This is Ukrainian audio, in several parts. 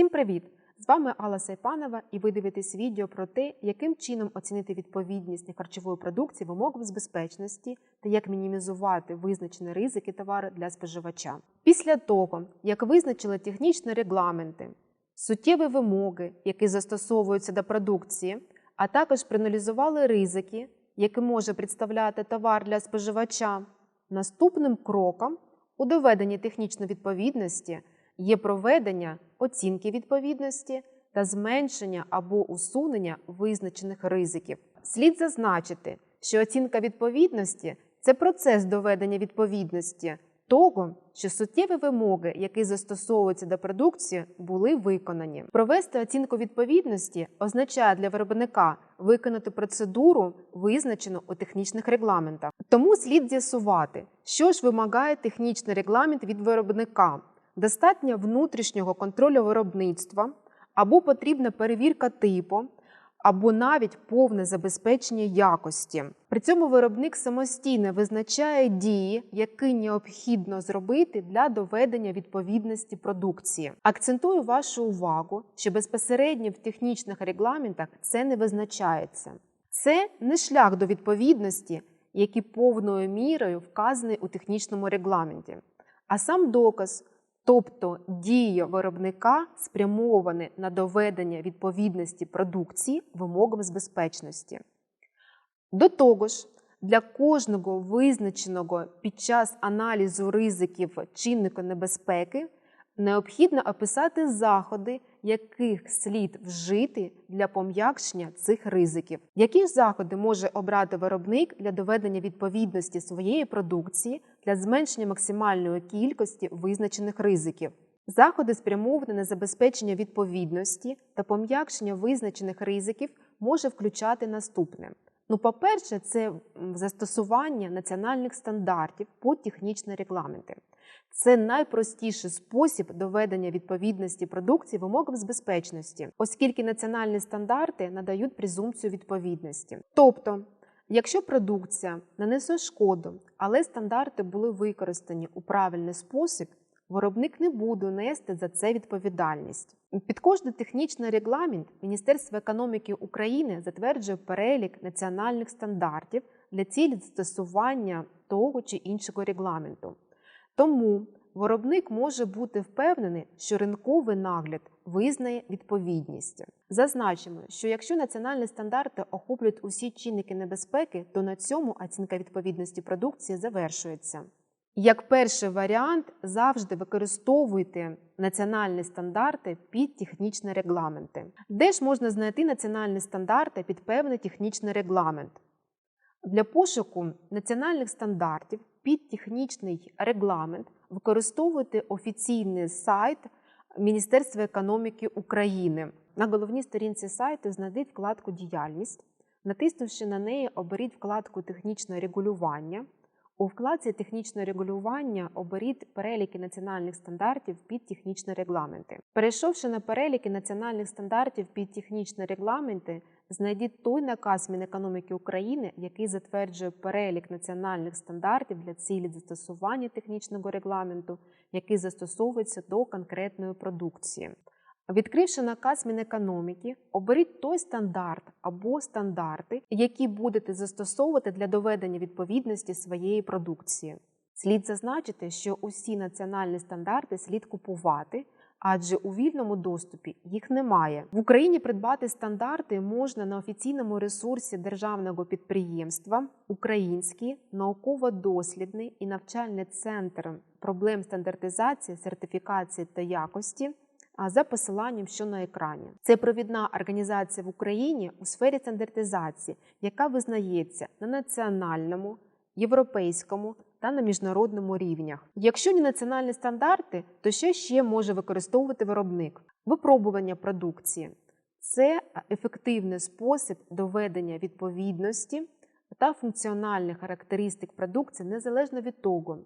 Всім привіт! З вами Алла Сайпанова, і ви дивитесь відео про те, яким чином оцінити відповідність харчової продукції вимогам з безпечності та як мінімізувати визначені ризики товару для споживача. Після того, як визначили технічні регламенти, суттєві вимоги, які застосовуються до продукції, а також проаналізували ризики, які може представляти товар для споживача, наступним кроком у доведенні технічної відповідності є проведення оцінки відповідності та зменшення або усунення визначених ризиків. Слід зазначити, що оцінка відповідності це процес доведення відповідності того, що суттєві вимоги, які застосовуються до продукції, були виконані. Провести оцінку відповідності означає для виробника виконати процедуру, визначену у технічних регламентах. Тому слід з'ясувати, що ж вимагає технічний регламент від виробника. Достатньо внутрішнього контролю виробництва, або потрібна перевірка типу, або навіть повне забезпечення якості. При цьому виробник самостійно визначає дії, які необхідно зробити для доведення відповідності продукції. Акцентую вашу увагу, що безпосередньо в технічних регламентах це не визначається. Це не шлях до відповідності, який повною мірою вказаний у технічному регламенті, а сам доказ. Тобто дії виробника спрямовані на доведення відповідності продукції вимогам з безпечності. До того ж, для кожного визначеного під час аналізу ризиків чинника небезпеки необхідно описати заходи, яких слід вжити для пом'якшення цих ризиків. Які ж заходи може обрати виробник для доведення відповідності своєї продукції для зменшення максимальної кількості визначених ризиків? Заходи спрямовані на забезпечення відповідності та пом'якшення визначених ризиків може включати наступне. Ну, по-перше, це застосування національних стандартів по технічні регламенти. Це найпростіший спосіб доведення відповідності продукції вимогам з безпечності, оскільки національні стандарти надають презумпцію відповідності. Тобто, якщо продукція нанесе шкоду, але стандарти були використані у правильний спосіб, виробник не буде нести за це відповідальність. Під кожний технічний регламент Міністерство економіки України затверджує перелік національних стандартів для цілі застосування того чи іншого регламенту. Тому виробник може бути впевнений, що ринковий нагляд визнає відповідність. Зазначимо, що якщо національні стандарти охоплюють усі чинники небезпеки, то на цьому оцінка відповідності продукції завершується. Як перший варіант, завжди використовуйте національні стандарти під технічні регламенти. Де ж можна знайти національні стандарти під певний технічний регламент? Для пошуку національних стандартів під технічний регламент використовуйте офіційний сайт Міністерства економіки України. На головній сторінці сайту знайдіть вкладку Діяльність. Натиснувши на неї, оберіть вкладку Технічне регулювання. У вкладці Технічне регулювання оберіть переліки національних стандартів під технічні регламенти. Перейшовши на переліки національних стандартів під технічні регламенти, знайдіть той наказ Мінекономіки України, який затверджує перелік національних стандартів для цілі застосування технічного регламенту, який застосовується до конкретної продукції. Відкривши наказ Мінекономіки, оберіть той стандарт або стандарти, які будете застосовувати для доведення відповідності своєї продукції. Слід зазначити, що усі національні стандарти слід купувати, адже у вільному доступі їх немає. В Україні придбати стандарти можна на офіційному ресурсі державного підприємства Український науково-дослідний і навчальний центр проблем стандартизації, сертифікації та якості за посиланням, що на екрані. Це провідна організація в Україні у сфері стандартизації, яка визнається на національному, європейському та на міжнародному рівнях. Якщо не національні стандарти, то що ще може використовувати виробник? Випробування продукції це ефективний спосіб доведення відповідності та функціональних характеристик продукції незалежно від того,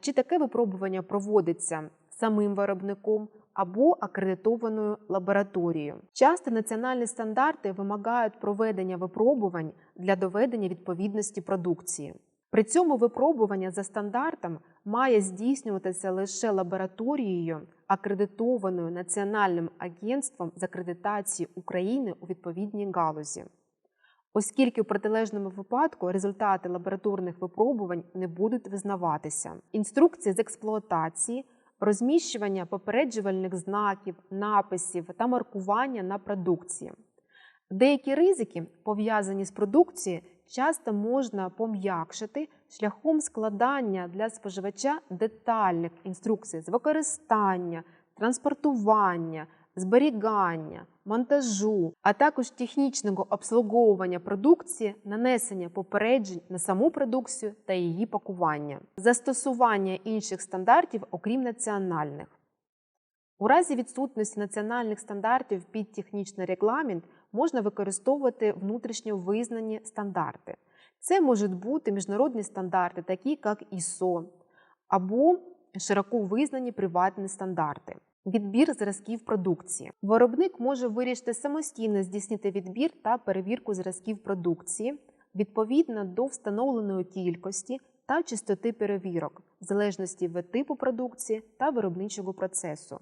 чи таке випробування проводиться самим виробником або акредитованою лабораторією. Часто національні стандарти вимагають проведення випробувань для доведення відповідності продукції. При цьому випробування за стандартом має здійснюватися лише лабораторією, акредитованою Національним агентством з акредитації України у відповідній галузі, оскільки у протилежному випадку результати лабораторних випробувань не будуть визнаватися. Інструкції з експлуатації, розміщування попереджувальних знаків, написів та маркування на продукції. Деякі ризики, пов'язані з продукцією, часто можна пом'якшити шляхом складання для споживача детальних інструкцій з використання, транспортування, зберігання, монтажу, а також технічного обслуговування продукції, нанесення попереджень на саму продукцію та її пакування, застосування інших стандартів, окрім національних. У разі відсутності національних стандартів під технічний регламент можна використовувати внутрішньо визнані стандарти. Це можуть бути міжнародні стандарти, такі як ISO, або широко визнані приватні стандарти. Відбір зразків продукції. Виробник може вирішити самостійно здійснити відбір та перевірку зразків продукції відповідно до встановленої кількості та частоти перевірок, в залежності від типу продукції та виробничого процесу.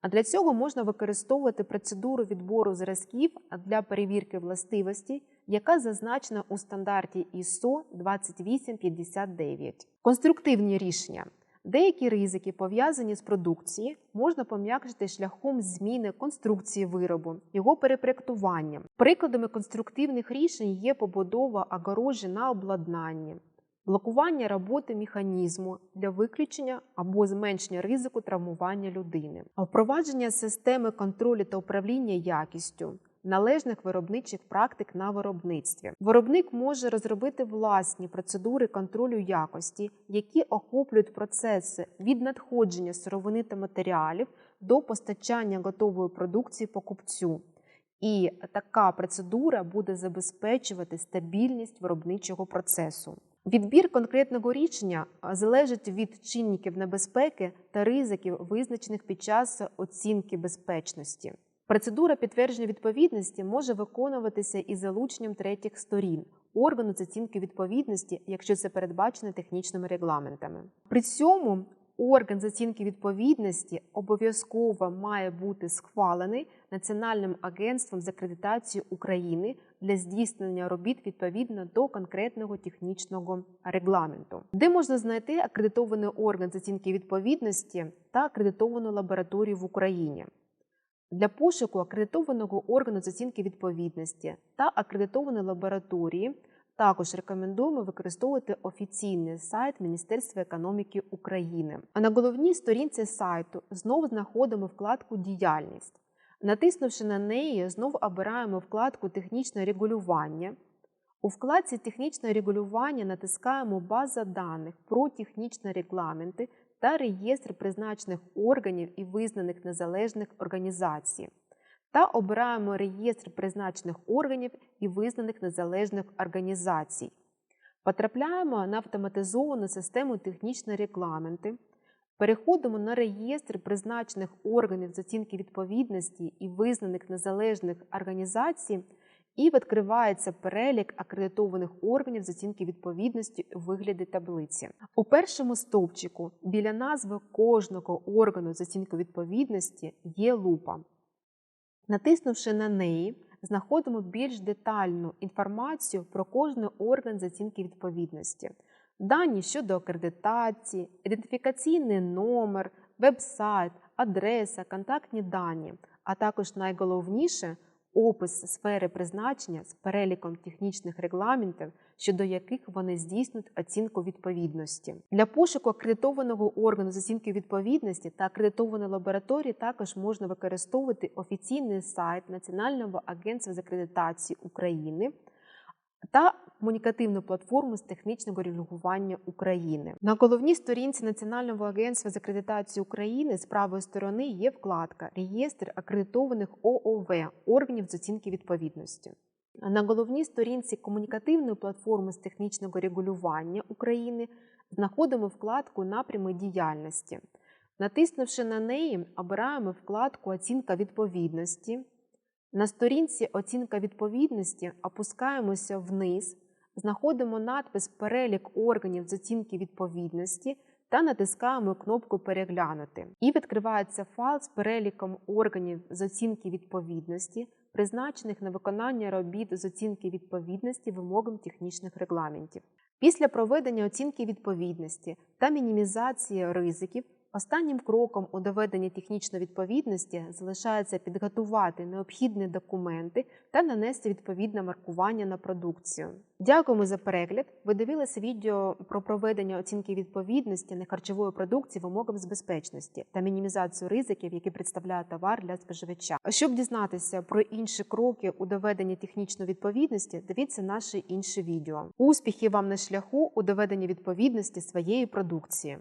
А для цього можна використовувати процедуру відбору зразків для перевірки властивості, яка зазначена у стандарті ISO 2859. Конструктивні рішення. Деякі ризики, пов'язані з продукцією, можна пом'якшити шляхом зміни конструкції виробу, його перепроектуванням. Прикладами конструктивних рішень є побудова огорожі на обладнанні, блокування роботи механізму для виключення або зменшення ризику травмування людини, впровадження системи контролю та управління якістю. Належних виробничих практик на виробництві. Виробник може розробити власні процедури контролю якості, які охоплюють процеси від надходження сировини та матеріалів до постачання готової продукції покупцю. І така процедура буде забезпечувати стабільність виробничого процесу. Відбір конкретного рішення залежить від чинників небезпеки та ризиків, визначених під час оцінки безпечності. Процедура підтвердження відповідності може виконуватися із залученням третіх сторін, органу з оцінки відповідності, якщо це передбачено технічними регламентами. При цьому орган з оцінки відповідності обов'язково має бути схвалений Національним агентством з акредитації України для здійснення робіт відповідно до конкретного технічного регламенту, де можна знайти акредитований орган з оцінки відповідності та акредитовану лабораторію в Україні. Для пошуку акредитованого органу з оцінки відповідності та акредитованої лабораторії також рекомендуємо використовувати офіційний сайт Міністерства економіки України. А на головній сторінці сайту знову знаходимо вкладку Діяльність. Натиснувши на неї, знову обираємо вкладку Технічне регулювання. У вкладці Технічне регулювання натискаємо База даних про технічні регламенти та реєстр призначених органів і визнаних незалежних організацій. Та обираємо реєстр призначених органів і визнаних незалежних організацій. Потрапляємо на автоматизовану систему технічні регламенти. Переходимо на реєстр призначених органів з оцінки відповідності і визнаних незалежних організацій, і відкривається перелік акредитованих органів з оцінки відповідності у вигляді таблиці. У першому стовпчику біля назви кожного органу з оцінки відповідності є лупа. Натиснувши на неї, знаходимо більш детальну інформацію про кожний орган з оцінки відповідності, дані щодо акредитації, ідентифікаційний номер, веб-сайт, адреса, контактні дані, а також найголовніше опис сфери призначення з переліком технічних регламентів, щодо яких вони здійснюють оцінку відповідності. Для пошуку акредитованого органу з оцінки відповідності та акредитованої лабораторії також можна використовувати офіційний сайт Національного агентства з акредитації України та комунікативну платформу з технічного регулювання України. На головній сторінці Національного агентства з акредитації України з правої сторони є вкладка Реєстр акредитованих ООВ органів з оцінки відповідності. На головній сторінці комунікативної платформи з технічного регулювання України знаходимо вкладку Напрями діяльності. Натиснувши на неї, обираємо вкладку Оцінка відповідності. На сторінці Оцінка відповідності опускаємося вниз, знаходимо надпис Перелік органів з оцінки відповідності та натискаємо кнопку Переглянути. І відкривається файл з переліком органів з оцінки відповідності, призначених на виконання робіт з оцінки відповідності вимогам технічних регламентів. Після проведення оцінки відповідності та мінімізації ризиків Останнім кроком у доведенні технічної відповідності залишається підготувати необхідні документи та нанести відповідне маркування на продукцію. Дякуємо за перегляд. Ви дивилися відео про проведення оцінки відповідності нехарчової продукції вимогам з безпечності та мінімізацію ризиків, які представляє товар для споживача. А щоб дізнатися про інші кроки у доведенні технічної відповідності, дивіться наші інші відео. Успіхів вам на шляху у доведенні відповідності своєї продукції.